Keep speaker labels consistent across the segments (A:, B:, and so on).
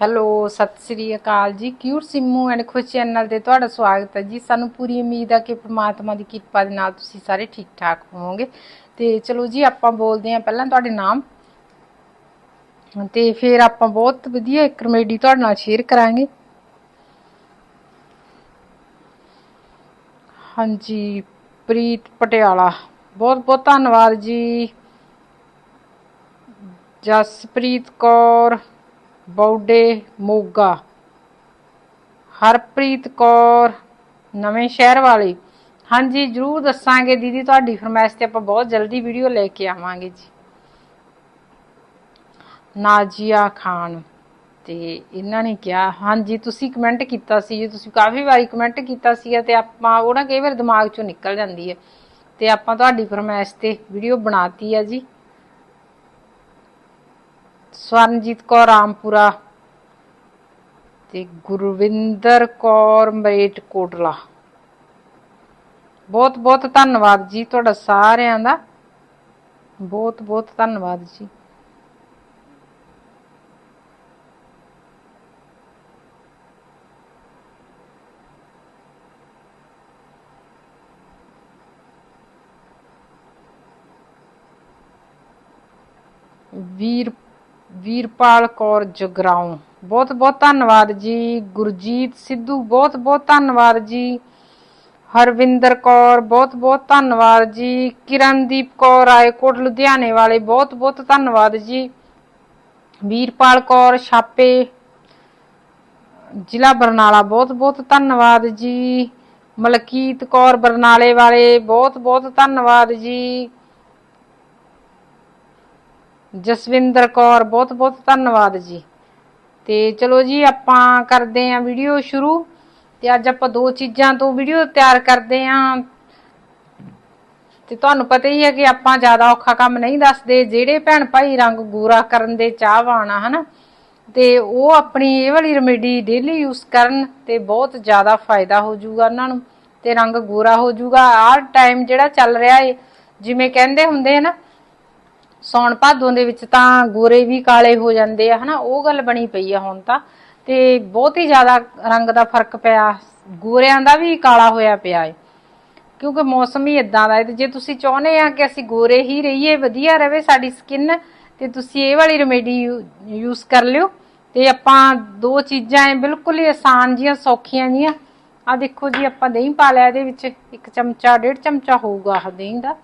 A: Hello, ਸਤਿ ਸ੍ਰੀ ਅਕਾਲ ਜੀ। Cute Simmu and Khush channel ਤੇ ਤੁਹਾਡਾ ਸਵਾਗਤ ਹੈ ਜੀ। ਸਾਨੂੰ ਪੂਰੀ ਉਮੀਦ ਹੈ ਕਿ ਪ੍ਰਮਾਤਮਾ ਦੀ ਕਿਰਪਾ ਦੇ ਨਾਲ ਤੁਸੀਂ ਸਾਰੇ ਠੀਕ ਠਾਕ ਹੋਵੋਗੇ। ਤੇ ਚਲੋ ਜੀ, ਆਪਾਂ ਬੋਲਦੇ ਹਾਂ ਪਹਿਲਾਂ ਤੁਹਾਡੇ ਨਾਮ। ਤੇ ਫਿਰ ਆਪਾਂ ਬਹੁਤ ਵਧੀਆ ਇੱਕ ਰਮੇਡੀ ਤੁਹਾਡੇ ਨਾਲ ਸ਼ੇਅਰ ਕਰਾਂਗੇ। ਹਾਂਜੀ, ਪ੍ਰੀਤ ਪਟਿਆਲਾ। ਬਹੁਤ ਬਹੁਤ ਧੰਨਵਾਦ ਜੀ। ਜਸਪ੍ਰੀਤ ਕੌਰ। ਬੌਡੇ ਮੋਗਾ। ਹਰਪ੍ਰੀਤ ਕੌਰ, ਨਵੇਂ ਸ਼ਹਿਰ ਵਾਲੀ। ਹਾਂਜੀ, ਜਰੂਰ ਦੱਸਾਂਗੇ ਦੀਦੀ ਤੁਹਾਡੀ ਫਰਮਾਇਸ਼ ਤੇ ਆਪਾਂ ਬਹੁਤ ਜਲਦੀ ਵੀਡੀਓ ਲੈ ਕੇ ਆਵਾਂਗੇ ਜੀ। ਨਾਜੀਆ ਖਾਨ ਤੇ ਇਹਨਾਂ ਨੇ ਕਿਹਾ, ਹਾਂਜੀ, ਤੁਸੀਂ ਕਮੈਂਟ ਕੀਤਾ ਸੀ ਜੀ, ਤੁਸੀਂ ਕਾਫੀ ਵਾਰੀ ਕਮੈਂਟ ਕੀਤਾ ਸੀਗਾ ਤੇ ਆਪਾਂ, ਉਹ ਨਾ ਕਈ ਵਾਰ ਦਿਮਾਗ ਚੋਂ ਨਿਕਲ ਜਾਂਦੀ ਹੈ। ਤੇ ਆਪਾਂ ਤੁਹਾਡੀ ਫਰਮਾਇਸ਼ ਤੇ ਵੀਡੀਓ ਬਣਾਤੀ ਆ ਜੀ। ਸਵਰਨਜੀਤ ਕੌਰ ਰਾਮਪੁਰਾ ਤੇ ਗੁਰਵਿੰਦਰ ਕੌਰ ਮਰੇਟ ਕੋਟਲਾ। ਬਹੁਤ ਬਹੁਤ ਧੰਨਵਾਦ ਜੀ ਤੁਹਾਡਾ ਸਾਰਿਆਂ ਦਾ। ਬਹੁਤ ਬਹੁਤ ਧੰਨਵਾਦ ਜੀ। ਵੀਰ ਵੀਰਪਾਲ ਕੌਰ ਜਗਰਾਉਂ। ਬਹੁਤ ਬਹੁਤ ਧੰਨਵਾਦ ਜੀ। ਗੁਰਜੀਤ ਸਿੱਧੂ, ਬਹੁਤ ਬਹੁਤ ਧੰਨਵਾਦ ਜੀ। ਹਰਵਿੰਦਰ ਕੌਰ, ਬਹੁਤ ਬਹੁਤ ਧੰਨਵਾਦ ਜੀ। ਕਿਰਨਦੀਪ ਕੌਰ, ਰਾਏਕੋਟ, ਲੁਧਿਆਣੇ ਵਾਲੇ, ਬਹੁਤ ਬਹੁਤ ਧੰਨਵਾਦ ਜੀ। ਵੀਰਪਾਲ ਕੌਰ, ਛਾਪੇ, ਜ਼ਿਲ੍ਹਾ ਬਰਨਾਲਾ, ਬਹੁਤ ਬਹੁਤ ਧੰਨਵਾਦ ਜੀ। ਮਲਕੀਤ ਕੌਰ, ਬਰਨਾਲੇ ਵਾਲੇ, ਬਹੁਤ ਬਹੁਤ ਧੰਨਵਾਦ ਜੀ। ਜਸਵਿੰਦਰ ਕੌਰ, ਬਹੁਤ ਬਹੁਤ ਧੰਨਵਾਦ ਜੀ। ਤੇ ਚਲੋ ਜੀ, ਆਪਾਂ ਕਰਦੇ ਆਂ ਵੀਡੀਓ ਸ਼ੁਰੂ। ਤੇ ਅੱਜ ਆਪਾਂ ਦੋ ਚੀਜ਼ਾਂ ਤੋਂ ਵੀਡੀਓ ਤਿਆਰ ਕਰਦੇ ਆਂ ਤੇ ਤੁਹਾਨੂੰ ਪਤਾ ਹੀ ਹੈ ਕਿ ਆਪਾਂ ਜ਼ਿਆਦਾ ਔਖਾ ਕੰਮ ਨਹੀਂ ਦੱਸਦੇ। ਜਿਹੜੇ ਭੈਣ ਭਾਈ ਰੰਗ ਗੂਰਾ ਕਰਨ ਦੇ ਚਾਹਵਾਨ ਆ, ਹਨਾ। ਤੇ ਉਹ ਆਪਣੀ ਇਹ ਵਾਲੀ ਰੈਮੇਡੀ ਡੇਲੀ ਯੂਜ਼ ਕਰਨ ਤੇ ਬਹੁਤ ਜ਼ਿਆਦਾ ਫਾਇਦਾ ਹੋ ਜਾਊਗਾ ਉਹਨਾਂ ਨੂੰ। ਤੇ ਰੰਗ ਗੂਰਾ ਹੋ ਜਾਊਗਾ। ਆਹ ਟਾਈਮ ਜਿਹੜਾ ਚੱਲ ਰਿਹਾ ਏ, ਜਿਵੇਂ ਕਹਿੰਦੇ ਹੁੰਦੇ ਨਾ ਸੌਣ ਭਾਦੋਂ ਦੇ ਵਿੱਚ ਤਾਂ ਗੋਰੇ ਵੀ ਕਾਲੇ ਹੋ ਜਾਂਦੇ ਆ, ਹਨਾ? ਉਹ ਗੱਲ ਬਣੀ ਪਈ ਆ ਹੁਣ ਤਾਂ। ਤੇ ਬਹੁਤ ਹੀ ਜ਼ਿਆਦਾ ਰੰਗ ਦਾ ਫ਼ਰਕ ਪਿਆ। ਗੋਰਿਆਂ ਦਾ ਵੀ ਕਾਲਾ ਹੋਇਆ ਪਿਆ ਏ। ਕਿਉਂਕਿ ਮੌਸਮ ਹੀ ਇਦਾਂ ਦਾ ਹੈ ਤੇ ਜੇ ਤੁਸੀਂ ਚਾਹੁੰਦੇ ਆ ਕਿ ਅਸੀਂ ਗੋਰੇ ਹੀ ਰਹੀਏ, ਵਧੀਆ ਰਹੇ ਸਾਡੀ ਸਕਿਨ, ਤੇ ਤੁਸੀਂ ਇਹ ਵਾਲੀ ਰੈਮੇਡੀ ਯੂਜ਼ ਕਰ ਲਿਓ। ਤੇ ਆਪਾਂ ਦੋ ਚੀਜ਼ਾਂ ਐ ਬਿਲਕੁਲ ਹੀ ਆਸਾਨ ਜੀਆਂ, ਸੌਖੀਆਂ ਜੀਆਂ। ਆ ਦੇਖੋ ਜੀ, ਆਪਾਂ ਦਹੀਂ ਪਾ ਲਿਆ ਇਹਦੇ ਵਿੱਚ। ਇੱਕ ਚਮਚਾ, ਡੇਢ ਚਮਚਾ ਹੋਊਗਾ ਦਹੀਂ ਦਾ।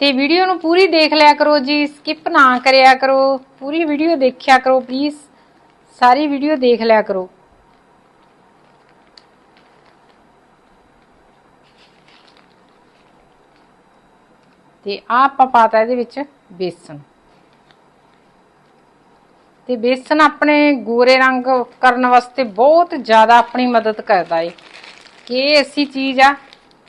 A: ਤੇ ਵੀਡੀਓ ਨੂੰ ਪੂਰੀ ਦੇਖ ਲਿਆ ਕਰੋ ਜੀ ਸਕਿਪ ਨਾ ਕਰਿਆ ਕਰੋ, ਪੂਰੀ ਵੀਡੀਓ ਦੇਖਿਆ ਕਰੋ ਪਲੀਜ਼ ਸਾਰੀ ਵੀਡੀਓ ਦੇਖ ਲਿਆ ਕਰੋ। ਤੇ ਆ ਆਪਾਂ ਪਾਤਾ ਇਹਦੇ ਵਿੱਚ ਬੇਸਨ। ਤੇ ਬੇਸਨ ਆਪਣੇ ਗੋਰੇ ਰੰਗ ਕਰਨ ਵਾਸਤੇ ਬਹੁਤ ਜ਼ਿਆਦਾ ਆਪਣੀ ਮਦਦ ਕਰਦਾ ਏ। ਕਿ ਇਹ ਐਸੀ ਚੀਜ਼ ਆ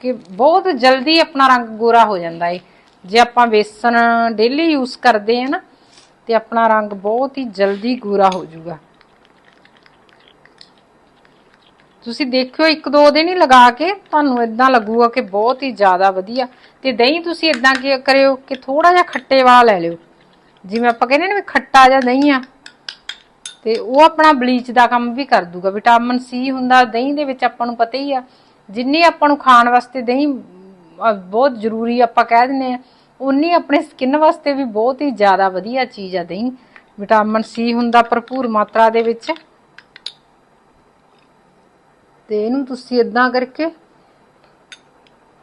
A: ਕਿ ਬਹੁਤ ਜਲਦੀ ਆਪਣਾ ਰੰਗ ਗੋਰਾ ਹੋ ਜਾਂਦਾ ਏ। ਜੇ ਆਪਾਂ ਬੇਸਨ ਡੇਲੀ ਯੂਜ਼ ਕਰਦੇ ਆ ਨਾ, ਤੇ ਆਪਣਾ ਰੰਗ ਬਹੁਤ ਹੀ ਜਲਦੀ ਗੂਰਾ ਹੋ ਜਾਊਗਾ। ਤੁਸੀਂ ਦੇਖਿਓ ਇੱਕ ਦੋ ਦਿਨ ਹੀ ਲਗਾ ਕੇ ਤੁਹਾਨੂੰ ਇਦਾਂ ਲੱਗੂਗਾ ਕਿ ਬਹੁਤ ਹੀ ਜ਼ਿਆਦਾ ਵਧੀਆ। ਤੇ ਦਹੀਂ ਤੁਸੀਂ ਇਦਾਂ ਕੀ ਕਰਿਓ ਕਿ ਥੋੜਾ ਜਿਹਾ ਖੱਟੇ ਵਾਲਾ ਲੈ ਲਿਓ। ਜਿਵੇਂ ਆਪਾਂ ਕਹਿੰਦੇ ਨੇ ਵੀ ਖੱਟਾ ਜਿਹਾ ਦਹੀਂ ਆ, ਤੇ ਉਹ ਆਪਣਾ ਬਲੀਚ ਦਾ ਕੰਮ ਵੀ ਕਰ ਦੂਗਾ। ਵਿਟਾਮਿਨ ਸੀ ਹੁੰਦਾ, ਦਹੀਂ ਦੇ ਵਿੱਚ ਆਪਾਂ ਨੂੰ ਪਤਾ ਹੀ ਆ। ਜਿੰਨੀ ਆਪਾਂ ਨੂੰ ਖਾਣ ਵਾਸਤੇ ਦਹੀਂ ਬਹੁਤ ਜ਼ਰੂਰੀ ਆਪਾਂ ਕਹਿ ਦਿੰਨੇ ਆ। ਉਨੀ ਆਪਣੇ ਸਕਿਨ ਵਾਸਤੇ ਵੀ ਬਹੁਤ ਹੀ ਜ਼ਿਆਦਾ ਵਧੀਆ ਚੀਜ਼ ਆ ਦਹੀਂ। ਵਿਟਾਮਿਨ ਸੀ ਹੁੰਦਾ ਭਰਪੂਰ ਮਾਤਰਾ ਦੇ ਵਿੱਚ। ਤੇ ਇਹਨੂੰ ਤੁਸੀਂ ਇਦਾਂ ਕਰਕੇ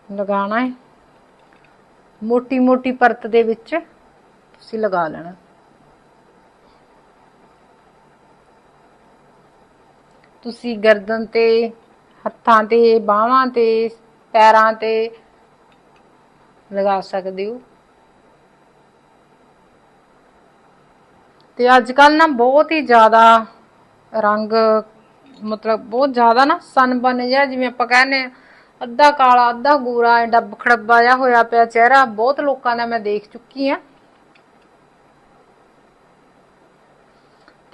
A: ਲਗਾਉਣਾ ਹੈ। ਮੋਟੀ ਮੋਟੀ ਪਰਤ ਦੇ ਵਿੱਚ ਤੁਸੀਂ ਲਗਾ ਲੈਣਾ। ਤੁਸੀਂ ਗਰਦਨ ਤੇ, ਹੱਥਾਂ ਤੇ, ਬਾਹਾਂ ਤੇ, ਪੈਰਾਂ ਤੇ ਲਗਾ ਸਕਦੇ ਹੋ। ਤੇ ਅੱਜ ਕੱਲ ਨਾ ਬਹੁਤ ਹੀ ਜ਼ਿਆਦਾ ਰੰਗ, ਮਤਲਬ ਬਹੁਤ ਜ਼ਿਆਦਾ ਨਾ ਸਨ ਬਨ ਜਿਹਾ ਜਿਵੇਂ ਆਪਾਂ ਕਹਿੰਦੇ ਅੱਧਾ ਕਾਲਾ, ਅੱਧਾ ਗੋਰਾ ਐਡਾ ਬਖੜੱਬਾ ਜਿਹਾ ਹੋਇਆ ਪਿਆ ਚਿਹਰਾ। ਬਹੁਤ ਲੋਕਾਂ ਦਾ ਮੈਂ ਦੇਖ ਚੁੱਕੀ ਆ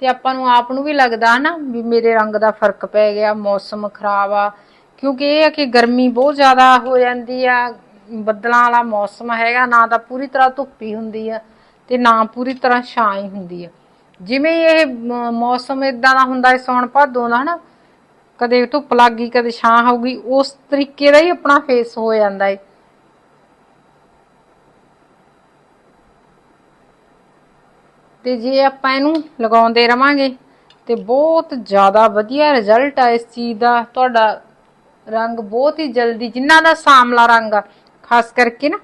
A: ਤੇ ਆਪਾਂ ਨੂੰ ਆਪ ਨੂੰ ਵੀ ਲੱਗਦਾ ਨਾ ਵੀ ਮੇਰੇ ਰੰਗ ਦਾ ਫ਼ਰਕ ਪੈ ਗਿਆ, ਮੌਸਮ ਖਰਾਬ ਆ। ਕਿਉਂਕਿ ਇਹ ਆ ਕਿ ਗਰਮੀ ਬਹੁਤ ਜ਼ਿਆਦਾ ਹੋ ਜਾਂਦੀ ਆ। ਬੱਦਲਾਂ ਵਾਲਾ ਮੌਸਮ ਹੈਗਾ, ਨਾ ਤਾਂ ਪੂਰੀ ਤਰ੍ਹਾਂ ਧੁੱਪੀ ਹੁੰਦੀ ਆ ਤੇ ਨਾ ਪੂਰੀ ਤਰ੍ਹਾਂ ਛਾਂ ਹੀ ਹੁੰਦੀ ਆ। ਜਿਵੇਂ ਇਹ ਮੌਸਮ ਇਦਾਂ ਦਾ ਹੁੰਦਾ ਹੈ ਸੌਣ ਭਾਦੋਂ ਦਾ ਹਨਾ ਕਦੇ ਧੁੱਪ ਲੱਗ ਗਈ, ਕਦੇ ਛਾਂ ਹੋਊਗੀ ਉਸ ਤਰੀਕੇ ਦਾ ਹੀ ਆਪਣਾ ਫੇਸ ਹੋ ਜਾਂਦਾ ਹੈ ਤੇ ਜੇ ਆਪਾਂ ਇਹਨੂੰ ਲਗਾਉਂਦੇ ਰਵਾਂਗੇ, ਤੇ ਬਹੁਤ ਜ਼ਿਆਦਾ ਵਧੀਆ ਰਿਜ਼ਲਟ ਆ ਇਸ ਚੀਜ਼ ਦਾ। ਤੁਹਾਡਾ ਰੰਗ ਬਹੁਤ ਹੀ ਜਲਦੀ, ਜਿਨ੍ਹਾਂ ਦਾ ਸਾਮਲਾ ਰੰਗ ਆ ਖਾਸ ਕਰਕੇ ਨਾ,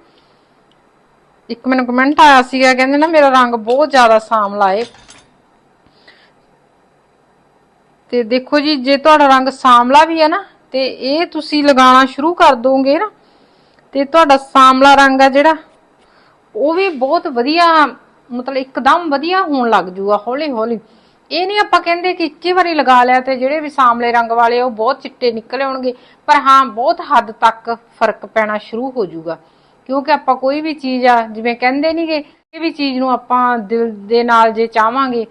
A: ਇੱਕ ਮੈਨੂੰ ਕਮੈਂਟ ਆਇਆ ਸੀਗਾ, ਕਹਿੰਦੇ ਨਾ ਮੇਰਾ ਰੰਗ ਬਹੁਤ ਜ਼ਿਆਦਾ ਸਾਮਲਾ ਏ ਤੇ ਦੇਖੋ ਜੀ, ਜੇ ਤੁਹਾਡਾ ਰੰਗ ਸਾਮਲਾ ਵੀ ਹੈ ਨਾ, ਤੇ ਇਹ ਤੁਸੀਂ ਲਗਾਉਣਾ ਸ਼ੁਰੂ ਕਰ ਦੋਗੇ ਨਾ, ਤੇ ਤੁਹਾਡਾ ਸਾਮਲਾ ਰੰਗ ਆ ਜਿਹੜਾ, ਉਹ ਵੀ ਬਹੁਤ ਵਧੀਆ, ਮਤਲਬ ਇੱਕਦਮ ਵਧੀਆ ਹੋਣ ਲੱਗ ਜੂਗਾ ਹੌਲੀ ਹੌਲੀ ਇਹ ਨਹੀਂ ਆਪਾਂ ਕਹਿੰਦੇ ਕਿ ਇੱਕੇ ਵਾਰੀ ਲਗਾ ਲਿਆ ਤੇ ਜਿਹੜੇ ਵੀ ਸਾਮਲੇ ਰੰਗ ਵਾਲੇ ਉਹ ਬਹੁਤ ਚਿੱਟੇ ਨਿਕਲ ਆਉਣਗੇ ਪਰ ਹਾਂ, ਬਹੁਤ ਹੱਦ ਤੱਕ ਫ਼ਰਕ ਪੈਣਾ ਸ਼ੁਰੂ ਹੋ ਜਾਊਗਾ। ਕਿਉਂਕਿ ਆਪਾਂ ਕੋਈ ਵੀ ਚੀਜ਼ ਆ, ਜਿਵੇਂ ਕਹਿੰਦੇ ਨਹੀਂਗੇ ਇਹ ਵੀ ਚੀਜ਼ ਨੂੰ ਆਪਾਂ ਦਿਲ ਦੇ ਨਾਲ ਜੇ ਚਾਹਾਂਗੇ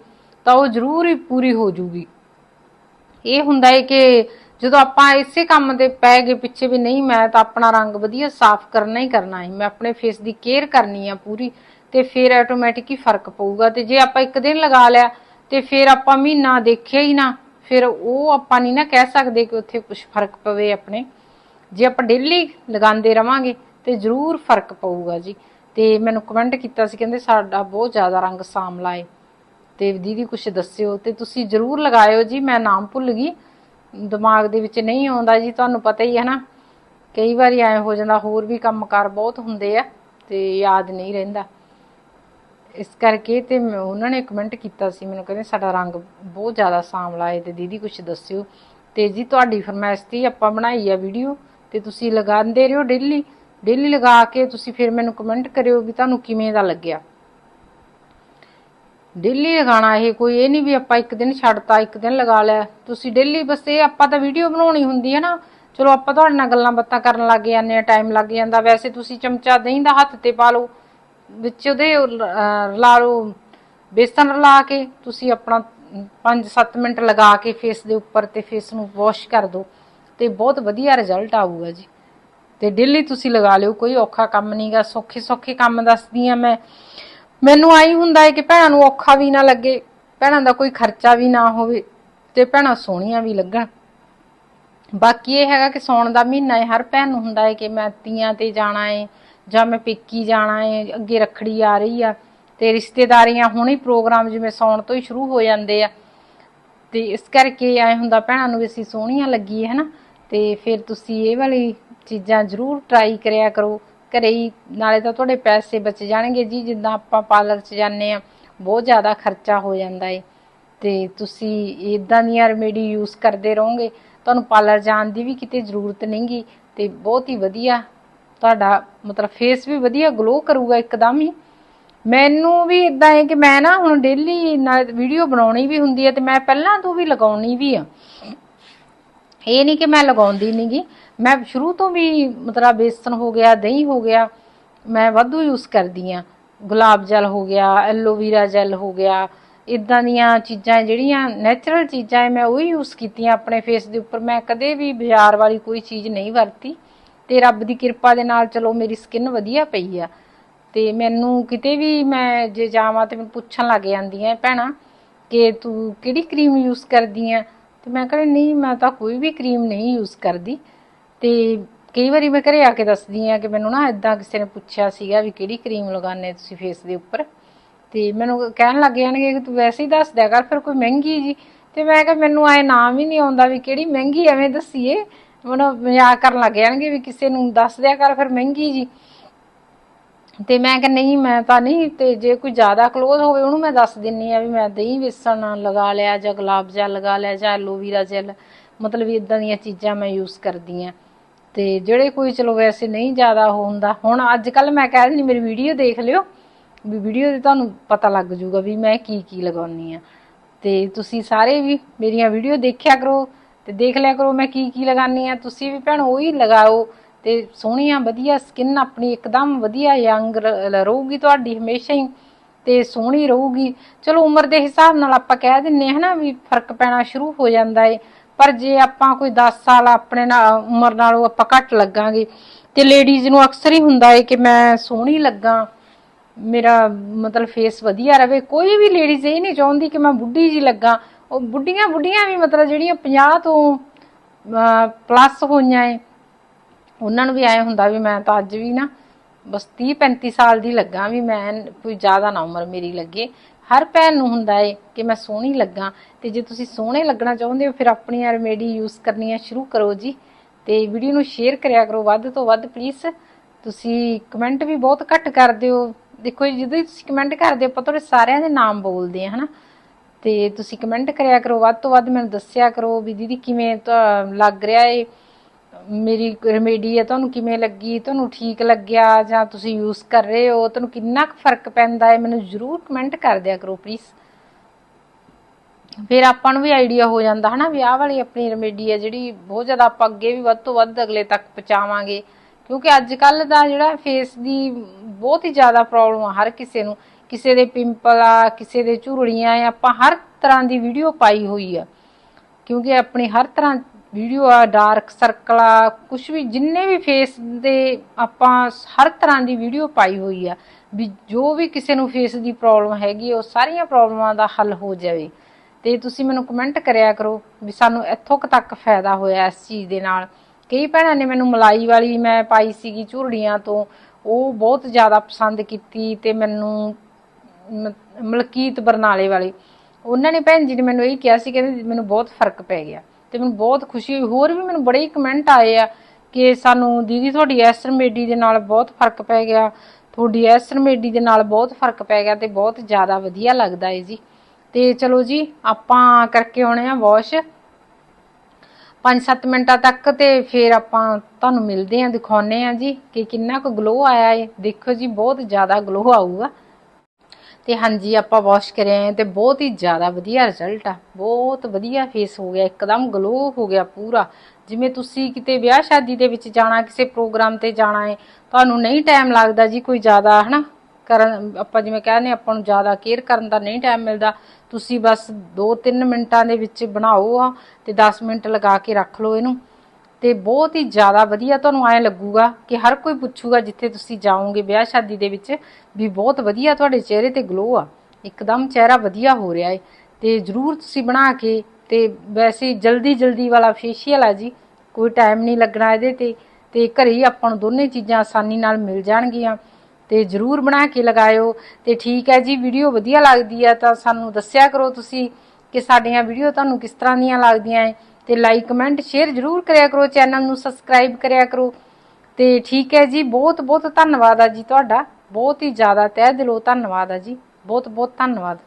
A: ਤਾਂ ਉਹ ਜ਼ਰੂਰ ਹੀ ਪੂਰੀ ਹੋ ਜਾਊਗੀ। ਇਹ ਹੁੰਦਾ ਹੈ ਕਿ ਜਦੋਂ ਆਪਾਂ ਇਸੇ ਕੰਮ ਦੇ ਪੈ ਗਏ ਪਿੱਛੇ ਵੀ ਨਹੀਂ, ਮੈਂ ਤਾਂ ਆਪਣਾ ਰੰਗ ਵਧੀਆ ਸਾਫ਼ ਕਰਨਾ ਹੀ ਕਰਨਾ ਹੈ ਮੈਂ ਆਪਣੇ ਫੇਸ ਦੀ ਕੇਅਰ ਕਰਨੀ ਆ ਪੂਰੀ ਤੇ ਫਿਰ ਆਟੋਮੈਟਿਕ ਹੀ ਫ਼ਰਕ ਪਊਗਾ। ਤੇ ਜੇ ਆਪਾਂ ਇੱਕ ਦਿਨ ਲਗਾ ਲਿਆ ਤੇ ਫਿਰ ਆਪਾਂ ਮਹੀਨਾ ਦੇਖਿਆ ਹੀ ਨਾ, ਫਿਰ ਉਹ ਆਪਾਂ ਨਹੀਂ ਨਾ ਕਹਿ ਸਕਦੇ ਕਿ ਉੱਥੇ ਕੁਝ ਫ਼ਰਕ ਪਵੇ ਆਪਣੇ। ਜੇ ਆਪਾਂ ਡੇਲੀ ਲਗਾਉਂਦੇ ਰਵਾਂਗੇ ਤੇ ਜ਼ਰੂਰ ਫ਼ਰਕ ਪਊਗਾ ਜੀ। ਤੇ ਮੈਨੂੰ ਕਮੈਂਟ ਕੀਤਾ ਸੀ, ਕਹਿੰਦੇ ਸਾਡਾ ਬਹੁਤ ਜ਼ਿਆਦਾ ਰੰਗ ਸਾਮਲਾ ਏ। ਤੇ ਦੀਦੀ ਕੁਛ ਦੱਸਿਓ ਤੇ ਤੁਸੀਂ ਜਰੂਰ ਲਗਾਇਓ ਜੀ, ਮੈਂ ਨਾਮ ਭੁੱਲ ਗਈ। ਦਿਮਾਗ ਦੇ ਵਿੱਚ ਨਹੀਂ ਆਉਂਦਾ ਜੀ, ਤੁਹਾਨੂੰ ਪਤਾ ਹੀ ਹੈ ਨਾ। ਕਈ ਵਾਰੀ ਐ ਹੋ ਜਾਂਦਾ, ਹੋਰ ਵੀ ਕੰਮਕਾਰ ਬਹੁਤ ਹੁੰਦੇ ਆ ਤੇ ਯਾਦ ਨਹੀਂ ਰਹਿੰਦਾ। ਇਸ ਕਰਕੇ ਤੇ ਮੈਂ- ਉਹਨਾਂ ਨੇ ਕਮੈਂਟ ਕੀਤਾ ਸੀ, ਮੈਨੂੰ ਕਹਿੰਦੇ ਸਾਡਾ ਰੰਗ ਬਹੁਤ ਜ਼ਿਆਦਾ ਸਾਂਵਲਾ ਹੈ ਤੇ ਦੀਦੀ ਕੁਛ ਦੱਸਿਓ। ਤੇ ਜੀ ਤੁਹਾਡੀ ਫਰਮਾਇਸ਼ ਤੇ ਆਪਾਂ ਬਣਾਈ ਆ ਵੀਡੀਓ ਤੇ ਤੁਸੀਂ ਲਗਾਉਂਦੇ ਰਹੋ ਡੇਲੀ ਡੇਲੀ ਲਗਾ ਕੇ ਤੁਸੀਂ ਫਿਰ ਮੈਨੂੰ ਕਮੈਂਟ ਕਰਿਓ ਵੀ ਤੁਹਾਨੂੰ ਕਿਵੇਂ ਦਾ ਲੱਗਿਆ। ਡੇਲੀ ਲਗਾਉਣਾ ਇਹ ਕੋਈ, ਇਹ ਨਹੀਂ ਵੀ ਆਪਾਂ ਇੱਕ ਦਿਨ ਛੱਡਤਾ, ਇੱਕ ਦਿਨ ਲਗਾ ਲਿਆ। ਤੁਸੀਂ ਡੇਲੀ ਬਸ ਇਹ ਆਪਾਂ ਤਾਂ ਵੀਡੀਓ ਬਣਾਉਣੀ ਹੁੰਦੀ ਹੈ ਨਾ। ਚਲੋ ਆਪਾਂ ਤੁਹਾਡੇ ਨਾਲ ਗੱਲਾਂ ਬਾਤਾਂ ਕਰਨ ਲੱਗ ਜਾਂਦੇ ਆ ਟਾਈਮ ਲੱਗ ਜਾਂਦਾ। ਵੈਸੇ ਤੁਸੀਂ ਚਮਚਾ ਦਹੀਂ ਦਾ ਹੱਥ ਤੇ ਪਾ ਲਓ। ਵਿੱਚ ਉਹਦੇ ਉਹ ਲਓ ਬੇਸਨ ਰਲਾ ਕੇ ਤੁਸੀਂ ਆਪਣਾ 5-7 ਮਿੰਟ ਲਗਾ ਕੇ ਫੇਸ ਦੇ ਉੱਪਰ ਤੇ ਫੇਸ ਨੂੰ ਵਾਸ਼ ਕਰ ਦਿਓ ਤੇ ਬਹੁਤ ਵਧੀਆ ਰਿਜ਼ਲਟ ਆਊਗਾ ਜੀ। ਤੇ ਡੇਲੀ ਤੁਸੀਂ ਲਗਾ ਲਿਓ, ਕੋਈ ਔਖਾ ਕੰਮ ਨਹੀਂਗਾ ਸੌਖੇ ਸੌਖੇ ਕੰਮ ਦੱਸਦੀ ਆ ਮੈਂ। ਮੈਨੂੰ ਆਈ ਹੁੰਦਾ ਹੈ ਕਿ ਭੈਣਾਂ ਨੂੰ ਔਖਾ ਵੀ ਨਾ ਲੱਗੇ, ਭੈਣਾਂ ਦਾ ਕੋਈ ਖਰਚਾ ਵੀ ਨਾ ਹੋਵੇ ਤੇ ਭੈਣਾਂ ਸੋਹਣੀਆਂ ਵੀ ਲੱਗਣ। ਬਾਕੀ ਇਹ ਹੈਗਾ ਕਿ ਸੌਣ ਦਾ ਮਹੀਨਾ ਹੈ, ਹਰ ਭੈਣ ਨੂੰ ਹੁੰਦਾ ਹੈ ਕਿ ਮੈਂ ਤੀਆਂ ਤੇ ਜਾਣਾ ਹੈ ਜਾਂ ਮੈਂ ਪੇਕੀ ਜਾਣਾ ਹੈ ਅੱਗੇ ਰੱਖੜੀ ਆ ਰਹੀ ਆ, ਤੇ ਰਿਸ਼ਤੇਦਾਰੀਆਂ ਹੁਣੇ ਪ੍ਰੋਗਰਾਮ ਜਿਵੇਂ ਸੌਣ ਤੋਂ ਹੀ ਸ਼ੁਰੂ ਹੋ ਜਾਂਦੇ ਆ। ਤੇ ਇਸ ਕਰਕੇ ਐ ਹੁੰਦਾ ਭੈਣਾਂ ਨੂੰ ਵੀ ਅਸੀਂ ਸੋਹਣੀਆਂ ਲੱਗੀਏ, ਹਨਾ? ਤੇ ਫਿਰ ਤੁਸੀਂ ਇਹ ਵਾਲੀ ਚੀਜ਼ਾਂ ਜ਼ਰੂਰ ਟਰਾਈ ਕਰਿਆ ਕਰੋ। ਘਰੇ ਹੀ ਨਾਲੇ ਤਾਂ ਤੁਹਾਡੇ ਪੈਸੇ ਬਚ ਜਾਣਗੇ ਜੀ, ਜਿੱਦਾਂ ਆਪਾਂ ਪਾਰਲਰ 'ਚ ਜਾਂਦੇ ਆ, ਬਹੁਤ ਜ਼ਿਆਦਾ ਖਰਚਾ ਹੋ ਜਾਂਦਾ ਏ। ਤੇ ਤੁਸੀਂ ਇਦਾਂ ਦੀਆਂ ਰੈਮੇਡੀ ਯੂਜ਼ ਕਰਦੇ ਰਹੋਗੇ। ਤੁਹਾਨੂੰ ਪਾਰਲਰ ਜਾਣ ਦੀ ਵੀ ਕਿਤੇ ਜ਼ਰੂਰਤ ਨਹੀਂਗੀ, ਤੇ ਬਹੁਤ ਹੀ ਵਧੀਆ ਤੁਹਾਡਾ ਮਤਲਬ ਫੇਸ ਵੀ ਵਧੀਆ ਗਲੋ ਕਰੂਗਾ ਇੱਕਦਮ ਹੀ। ਮੈਨੂੰ ਵੀ ਇਦਾਂ ਹੈ ਕਿ ਮੈਂ ਨਾ ਹੁਣ ਡੇਲੀ ਨਾਲ ਵੀਡੀਓ ਬਣਾਉਣੀ ਵੀ ਹੁੰਦੀ ਹੈ ਤੇ ਮੈਂ ਪਹਿਲਾਂ ਤੋਂ ਵੀ ਲਗਾਉਣੀ ਵੀ ਆ। ਇਹ ਨਹੀਂ ਕਿ ਮੈਂ ਲਗਾਉਂਦੀ ਨਹੀਂਗੀ ਮੈਂ ਸ਼ੁਰੂ ਤੋਂ ਵੀ ਮਤਲਬ ਬੇਸਨ ਹੋ ਗਿਆ, ਦਹੀਂ ਹੋ ਗਿਆ, ਮੈਂ ਵਾਧੂ ਯੂਜ਼ ਕਰਦੀ ਆ ਗੁਲਾਬ ਜਲ ਹੋ ਗਿਆ ਐਲੋਵੀਰਾ ਜੈਲ ਹੋ ਗਿਆ ਇਦਾਂ ਦੀਆਂ ਚੀਜ਼ਾਂ ਜਿਹੜੀਆਂ ਨੇਚਰਲ ਚੀਜ਼ਾਂ ਹੈ, ਮੈਂ ਉਹ ਯੂਜ਼ ਕੀਤੀਆਂ ਆਪਣੇ ਫੇਸ ਦੇ ਉੱਪਰ। ਮੈਂ ਕਦੇ ਵੀ ਬਾਜ਼ਾਰ ਵਾਲੀ ਕੋਈ ਚੀਜ਼ ਨਹੀਂ ਵਰਤੀ। ਤੇ ਰੱਬ ਦੀ ਕਿਰਪਾ ਦੇ ਨਾਲ ਚਲੋ ਮੇਰੀ ਸਕਿਨ ਵਧੀਆ ਪਈ ਆ। ਤੇ ਮੈਨੂੰ ਕਿਤੇ ਵੀ ਮੈਂ ਜੇ ਜਾਵਾਂ ਤੇ ਮੈਨੂੰ ਪੁੱਛਣ ਲੱਗ ਜਾਂਦੀਆਂ ਭੈਣਾਂ, ਕਿ ਤੂੰ ਕਿਹੜੀ ਕਰੀਮ ਯੂਜ਼ ਕਰਦੀ ਆ ਤੇ ਮੈਂ ਕਹਿੰਦੀ ਨਹੀਂ, ਮੈਂ ਤਾਂ ਕੋਈ ਵੀ ਕਰੀਮ ਨਹੀਂ ਯੂਜ਼ ਕਰਦੀ। ਤੇ ਕਈ ਵਾਰੀ ਮੈਂ ਘਰੇ ਆ ਕੇ ਦੱਸਦੀ ਆ ਕਿ ਮੈਨੂੰ ਨਾ ਇਦਾਂ ਕਿਸੇ ਨੇ ਪੁੱਛਿਆ ਸੀਗਾ ਵੀ ਕਿਹੜੀ ਕਰੀਮ ਲਗਾਉਂਦੇ ਤੁਸੀਂ ਫੇਸ ਦੇ ਉੱਪਰ। ਤੇ ਮੈਨੂੰ ਕਹਿਣ ਲੱਗ ਜਾਣਗੇ ਕਿ ਤੂੰ ਵੈਸੇ ਹੀ ਦੱਸ ਦਿਆ ਕਰ, ਫਿਰ ਕੋਈ ਮਹਿੰਗੀ ਜੀ। ਤੇ ਮੈਂ ਕਿਹਾ, ਮੈਨੂੰ ਆਏ ਨਾਮ ਹੀ ਨਹੀਂ ਆਉਂਦਾ ਵੀ ਕਿਹੜੀ ਮਹਿੰਗੀ ਐਵੇਂ ਦੱਸੀਏ। ਮੈਨੂੰ ਮਜ਼ਾਕ ਕਰਨ ਲੱਗ ਜਾਣਗੇ ਵੀ ਕਿਸੇ ਨੂੰ ਦੱਸ ਦਿਆ ਕਰ ਫਿਰ ਮਹਿੰਗੀ ਜੀ। ਤੇ ਮੈਂ ਕਿਹਾ, ਨਹੀਂ, ਮੈਂ ਤਾਂ ਨਹੀਂ, ਤੇ ਜੇ ਕੋਈ ਜ਼ਿਆਦਾ ক্লোਜ਼ ਹੋਵੇ, ਉਹਨੂੰ ਮੈਂ ਦੱਸ ਦਿੰਨੀ ਆ ਵੀ ਮੈਂ ਦਹੀਂ ਵੇਸਣ ਲਗਾ ਲਿਆ ਜਾਂ ਗੁਲਾਬ ਜਲ ਲਗਾ ਲਿਆ ਜਾਂ ਐਲੋਵੀਰਾ ਜੈਲ ਮਤਲਬ ਇਦਾਂ ਦੀਆਂ ਚੀਜ਼ਾਂ ਮੈਂ ਯੂਜ਼ ਕਰਦੀ ਆ। ਤੇ ਜਿਹੜੇ ਕੋਈ, ਚਲੋ ਵੈਸੇ ਨਹੀਂ ਜ਼ਿਆਦਾ ਉਹ ਹੁੰਦਾ। ਹੁਣ ਅੱਜ ਕੱਲ ਮੈਂ ਕਹਿ ਦਿੰਦੀ, ਮੇਰੀ ਵੀਡੀਓ ਦੇਖ ਲਿਓ, ਵੀ ਵੀਡੀਓ ਦੇ ਤੁਹਾਨੂੰ ਪਤਾ ਲੱਗ ਜਾਊਗਾ ਵੀ ਮੈਂ ਕੀ ਕੀ ਲਗਾਉਣੀ ਆ। ਤੇ ਤੁਸੀਂ ਸਾਰੇ ਵੀ ਮੇਰੀਆਂ ਵੀਡੀਓ ਦੇਖਿਆ ਕਰੋ। ਤੇ ਦੇਖ ਲਿਆ ਕਰੋ ਮੈਂ ਕੀ ਕੀ ਲਗਾਉਣੀ ਆ। ਤੁਸੀਂ ਵੀ ਭੈਣ ਉਹੀ ਲਗਾਓ ਤੇ ਸੋਹਣੀਆਂ, ਵਧੀਆ ਸਕਿਨ ਆਪਣੀ ਇੱਕਦਮ ਵਧੀਆ ਯੰਗ ਰਹੂਗੀ ਤੁਹਾਡੀ ਹਮੇਸ਼ਾ ਹੀ ਤੇ ਸੋਹਣੀ ਰਹੂਗੀ। ਚਲੋ ਉਮਰ ਦੇ ਹਿਸਾਬ ਨਾਲ ਆਪਾਂ ਕਹਿ ਦਿੰਨੇ ਹਨਾ ਵੀ ਫ਼ਰਕ ਪੈਣਾ ਸ਼ੁਰੂ ਹੋ ਜਾਂਦਾ ਏ। ਪਰ ਜੇ ਆਪਾਂ ਕੋਈ 10 ਸਾਲ ਆਪਣੇ ਨਾਲ ਉਮਰ ਨਾਲੋਂ ਆਪਾਂ ਘੱਟ ਲੱਗਾਂਗੇ ਤੇ ਲੇਡੀਜ਼ ਨੂੰ ਅਕਸਰ ਹੀ ਹੁੰਦਾ ਏ ਕਿ ਮੈਂ ਸੋਹਣੀ ਲੱਗਾ, ਮੇਰਾ ਮਤਲਬ ਫੇਸ ਵਧੀਆ ਰਵੇ। ਕੋਈ ਵੀ ਲੇਡੀਜ਼ ਇਹ ਨਹੀਂ ਚਾਹੁੰਦੀ ਕਿ ਮੈਂ ਬੁੱਢੀ ਜੀ ਲੱਗਾ। ਉਹ ਬੁੱਢੀਆਂ ਬੁੱਢੀਆਂ ਵੀ ਮਤਲਬ ਜਿਹੜੀਆਂ 50 ਤੋਂ ਪਲੱਸ ਹੋਈਆਂ ਏ। ਉਹਨਾਂ ਨੂੰ ਵੀ ਐ ਹੁੰਦਾ ਵੀ ਮੈਂ ਤਾਂ ਅੱਜ ਵੀ ਨਾ ਬਸ 30 35 ਸਾਲ ਦੀ ਲੱਗਾ ਵੀ ਮੈਂ ਕੋਈ ਜ਼ਿਆਦਾ ਨਾ ਉਮਰ ਮੇਰੀ ਲੱਗੇ। ਹਰ ਭੈਣ ਨੂੰ ਹੁੰਦਾ ਏ ਕਿ ਮੈਂ ਸੋਹਣੀ ਲੱਗਾ ਤੇ ਜੇ ਤੁਸੀਂ ਸੋਹਣੇ ਲੱਗਣਾ ਚਾਹੁੰਦੇ ਹੋ ਫਿਰ ਆਪਣੀਆਂ ਰੈਮੇਡੀ ਯੂਜ਼ ਕਰਨੀਆਂ ਸ਼ੁਰੂ ਕਰੋ ਜੀ। ਤੇ ਵੀਡੀਓ ਨੂੰ ਸ਼ੇਅਰ ਕਰਿਆ ਕਰੋ ਵੱਧ ਤੋਂ ਵੱਧ ਪਲੀਜ਼ ਤੁਸੀਂ ਕਮੈਂਟ ਵੀ ਬਹੁਤ ਘੱਟ ਕਰਦੇ ਹੋ ਦੇਖੋ ਜੀ, ਜਦੋਂ ਹੀ ਤੁਸੀਂ ਕਮੈਂਟ ਕਰਦੇ ਹੋ ਆਪਾਂ ਤੁਹਾਡੇ ਸਾਰਿਆਂ ਦੇ ਨਾਮ ਬੋਲਦੇ ਆ ਹਨਾ? ਤੇ ਤੁਸੀਂ ਕਮੈਂਟ ਕਰਿਆ ਕਰੋ, ਵੱਧ ਤੋਂ ਵੱਧ ਮੈਨੂੰ ਦੱਸਿਆ ਕਰੋ ਵੀ ਦੀਦੀ ਕਿਵੇਂ ਲੱਗ ਰਿਹਾ ਏ, ਮੇਰੀ ਰੈਮੇਡੀ ਹੈ ਤੁਹਾਨੂੰ ਕਿਵੇਂ ਲੱਗੀ, ਤੁਹਾਨੂੰ ਠੀਕ ਲੱਗਿਆ, ਜਾਂ ਤੁਸੀਂ ਯੂਜ਼ ਕਰ ਰਹੇ ਹੋ, ਤੁਹਾਨੂੰ ਕਿੰਨਾ ਕੁ ਫ਼ਰਕ ਪੈਂਦਾ ਹੈ ਮੈਨੂੰ ਜਰੂਰ ਕਮੈਂਟ ਕਰ ਦਿਆ ਕਰੋ ਪਲੀਜ਼ ਫਿਰ ਆਪਾਂ ਨੂੰ ਵੀ ਆਈਡੀਆ ਹੋ ਜਾਂਦਾ ਹਨਾ ਵੀ ਆਹ ਵਾਲੀ ਆਪਣੀ ਰੈਮੇਡੀ ਹੈ ਜਿਹੜੀ ਬਹੁਤ ਜ਼ਿਆਦਾ ਆਪਾਂ ਅੱਗੇ ਵੀ ਵੱਧ ਤੋਂ ਵੱਧ ਅਗਲੇ ਤੱਕ ਪਹੁੰਚਾਵਾਂਗੇ। ਕਿਉਂਕਿ ਅੱਜ ਕੱਲ ਦਾ ਜਿਹੜਾ ਫੇਸ ਦੀ ਬਹੁਤ ਹੀ ਜ਼ਿਆਦਾ ਪ੍ਰੋਬਲਮ ਆ ਹਰ ਕਿਸੇ ਨੂੰ। ਕਿਸੇ ਦੇ ਪਿੰਪਲ ਆ, ਕਿਸੇ ਦੇ ਝੁਰੜੀਆਂ ਆ, ਆਪਾਂ ਹਰ ਤਰ੍ਹਾਂ ਦੀ ਵੀਡੀਓ ਪਾਈ ਹੋਈ ਆ। ਕਿਉਂਕਿ ਆਪਣੀ ਹਰ ਤਰ੍ਹਾਂ ਵੀਡੀਓ ਆ ਡਾਰਕ ਸਰਕਲ ਆ ਕੁਝ ਵੀ, ਜਿੰਨੇ ਵੀ ਫੇਸ ਦੇ ਆਪਾਂ ਹਰ ਤਰ੍ਹਾਂ ਦੀ ਵੀਡੀਓ ਪਾਈ ਹੋਈ ਆ, ਵੀ ਜੋ ਵੀ ਕਿਸੇ ਨੂੰ ਫੇਸ ਦੀ ਪ੍ਰੋਬਲਮ ਹੈਗੀ ਉਹ ਸਾਰੀਆਂ ਪ੍ਰੋਬਲਮਾਂ ਦਾ ਹੱਲ ਹੋ ਜਾਵੇ। ਤੇ ਤੁਸੀਂ ਮੈਨੂੰ ਕਮੈਂਟ ਕਰਿਆ ਕਰੋ ਵੀ ਸਾਨੂੰ ਇੱਥੋਂ ਕੁ ਤੱਕ ਫਾਇਦਾ ਹੋਇਆ ਇਸ ਚੀਜ਼ ਦੇ ਨਾਲ। ਕਈ ਭੈਣਾਂ ਨੇ ਮੈਨੂੰ ਮਲਾਈ ਵਾਲੀ ਮੈਂ ਪਾਈ ਸੀਗੀ ਝੁਰੜੀਆਂ ਤੋਂ, ਉਹ ਬਹੁਤ ਜ਼ਿਆਦਾ ਪਸੰਦ ਕੀਤੀ ਤੇ ਮੈਨੂੰ ਮ- ਮਲਕੀਤ ਬਰਨਾਲੇ ਵਾਲੀ। ਉਹਨਾਂ ਨੇ ਭੈਣ ਜੀ ਨੇ ਮੈਨੂੰ ਇਹ ਕਿਹਾ ਸੀ, ਕਹਿੰਦੇ ਮੈਨੂੰ ਬਹੁਤ ਫ਼ਰਕ ਪੈ ਗਿਆ ਤੇ ਮੈਨੂੰ ਬਹੁਤ ਖੁਸ਼ੀ ਹੋਈ। ਹੋਰ ਵੀ ਮੈਨੂੰ ਬੜੇ ਹੀ ਕਮੈਂਟ ਆਏ ਆ ਕਿ ਸਾਨੂੰ ਦੀਦੀ ਤੁਹਾਡੀ ਇਸ ਰਮੇਡੀ ਦੇ ਨਾਲ ਬਹੁਤ ਫ਼ਰਕ ਪੈ ਗਿਆ, ਤੁਹਾਡੀ ਇਸ ਰਮੇਡੀ ਦੇ ਨਾਲ ਬਹੁਤ ਫ਼ਰਕ ਪੈ ਗਿਆ ਤੇ ਬਹੁਤ ਜ਼ਿਆਦਾ ਵਧੀਆ ਲੱਗਦਾ ਏ ਜੀ। ਤੇ ਚਲੋ ਜੀ, ਆਪਾਂ ਕਰਕੇ ਆਉਣੇ ਆ ਵਾਸ਼ 5-7 ਮਿੰਟਾਂ ਤੱਕ ਤੇ ਫਿਰ ਆਪਾਂ ਤੁਹਾਨੂੰ ਮਿਲਦੇ ਆਂ ਦਿਖਾਉਨੇ ਆ ਜੀ ਕਿ ਕਿੰਨਾ ਕੁ ਗਲੋ ਆਇਆ ਏ। ਦੇਖੋ ਜੀ, ਬਹੁਤ ਜ਼ਿਆਦਾ ਗਲੋ ਆਊਗਾ। ਤੇ ਹਾਂਜੀ, ਆਪਾਂ ਵਾਸ਼ ਕਰਿਆ ਹੈ ਤੇ ਬਹੁਤ ਹੀ ਜ਼ਿਆਦਾ ਵਧੀਆ ਰਿਜ਼ਲਟ ਆ। ਬਹੁਤ ਵਧੀਆ ਫੇਸ ਹੋ ਗਿਆ, ਇੱਕਦਮ ਗਲੋ ਹੋ ਗਿਆ ਪੂਰਾ। ਜਿਵੇਂ ਤੁਸੀਂ ਕਿਤੇ ਵਿਆਹ ਸ਼ਾਦੀ ਦੇ ਵਿੱਚ ਜਾਣਾ, ਕਿਸੇ ਪ੍ਰੋਗਰਾਮ ਤੇ ਜਾਣਾ ਹੈ, ਤੁਹਾਨੂੰ ਨਹੀਂ ਟਾਈਮ ਲੱਗਦਾ ਜੀ ਕੋਈ ਜ਼ਿਆਦਾ, ਹਨਾ? ਕਰਨ, ਆਪਾਂ ਜਿਵੇਂ ਕਹਿੰਦੇ ਆਪਾਂ ਨੂੰ ਜ਼ਿਆਦਾ ਕੇਅਰ ਕਰਨ ਦਾ ਨਹੀਂ ਟਾਈਮ ਮਿਲਦਾ। ਤੁਸੀਂ ਬਸ 2-3 ਮਿੰਟਾਂ ਦੇ ਵਿੱਚ ਬਣਾਓ ਆ ਤੇ 10 ਮਿੰਟ ਲਗਾ ਕੇ ਰੱਖ ਲਓ ਇਹਨੂੰ। ਤੇ ਬਹੁਤ ਹੀ ਜ਼ਿਆਦਾ ਵਧੀਆ ਤੁਹਾਨੂੰ ਐ ਲੱਗੂਗਾ ਕਿ ਹਰ ਕੋਈ ਪੁੱਛੂਗਾ ਜਿੱਥੇ ਤੁਸੀਂ ਜਾਓਗੇ ਵਿਆਹ ਸ਼ਾਦੀ ਦੇ ਵਿੱਚ ਵੀ ਬਹੁਤ ਵਧੀਆ ਤੁਹਾਡੇ ਚਿਹਰੇ ਤੇ ਗਲੋ ਆ। ਇੱਕਦਮ ਚਿਹਰਾ ਵਧੀਆ ਹੋ ਰਿਹਾ ਹੈ ਤੇ ਜਰੂਰ ਤੁਸੀਂ ਬਣਾ ਕੇ ਤੇ ਵੈਸੇ ਜਲਦੀ ਜਲਦੀ ਵਾਲਾ ਫੇਸ਼ੀਅਲ ਆ ਜੀ, ਕੋਈ ਟਾਈਮ ਨਹੀਂ ਲੱਗਣਾ ਇਹਦੇ ਤੇ। ਤੇ ਘਰੇ ਹੀ ਆਪਾਂ ਨੂੰ ਦੋਨੇ ਚੀਜ਼ਾਂ ਆਸਾਨੀ ਨਾਲ ਮਿਲ ਜਾਣਗੀਆਂ। ਤੇ ਜਰੂਰ ਬਣਾ ਕੇ ਲਗਾਇਓ। ਤੇ ਠੀਕ ਹੈ ਜੀ ਵੀਡੀਓ ਵਧੀਆ ਲੱਗਦੀ ਆ ਤਾਂ ਸਾਨੂੰ ਦੱਸਿਆ ਕਰੋ ਤੁਸੀਂ ਕਿ ਸਾਡੀਆਂ ਵੀਡੀਓ ਤੁਹਾਨੂੰ ਕਿਸ ਤਰ੍ਹਾਂ ਦੀਆਂ ਲੱਗਦੀਆਂ ਏ। ਤੇ ਲਾਈਕ ਕਮੈਂਟ ਸ਼ੇਅਰ ਜਰੂਰ ਕਰਿਆ ਕਰੋ ਚੈਨਲ ਨੂੰ ਸਬਸਕ੍ਰਾਈਬ ਕਰਿਆ ਕਰੋ। ਤੇ ਠੀਕ ਹੈ ਜੀ, ਬਹੁਤ ਬਹੁਤ ਧੰਨਵਾਦ ਆ ਜੀ ਤੁਹਾਡਾ। ਬਹੁਤ ਹੀ ਜ਼ਿਆਦਾ ਤਹਿ ਦਿਲੋਂ ਧੰਨਵਾਦ ਆ ਜੀ। ਬਹੁਤ ਬਹੁਤ ਧੰਨਵਾਦ।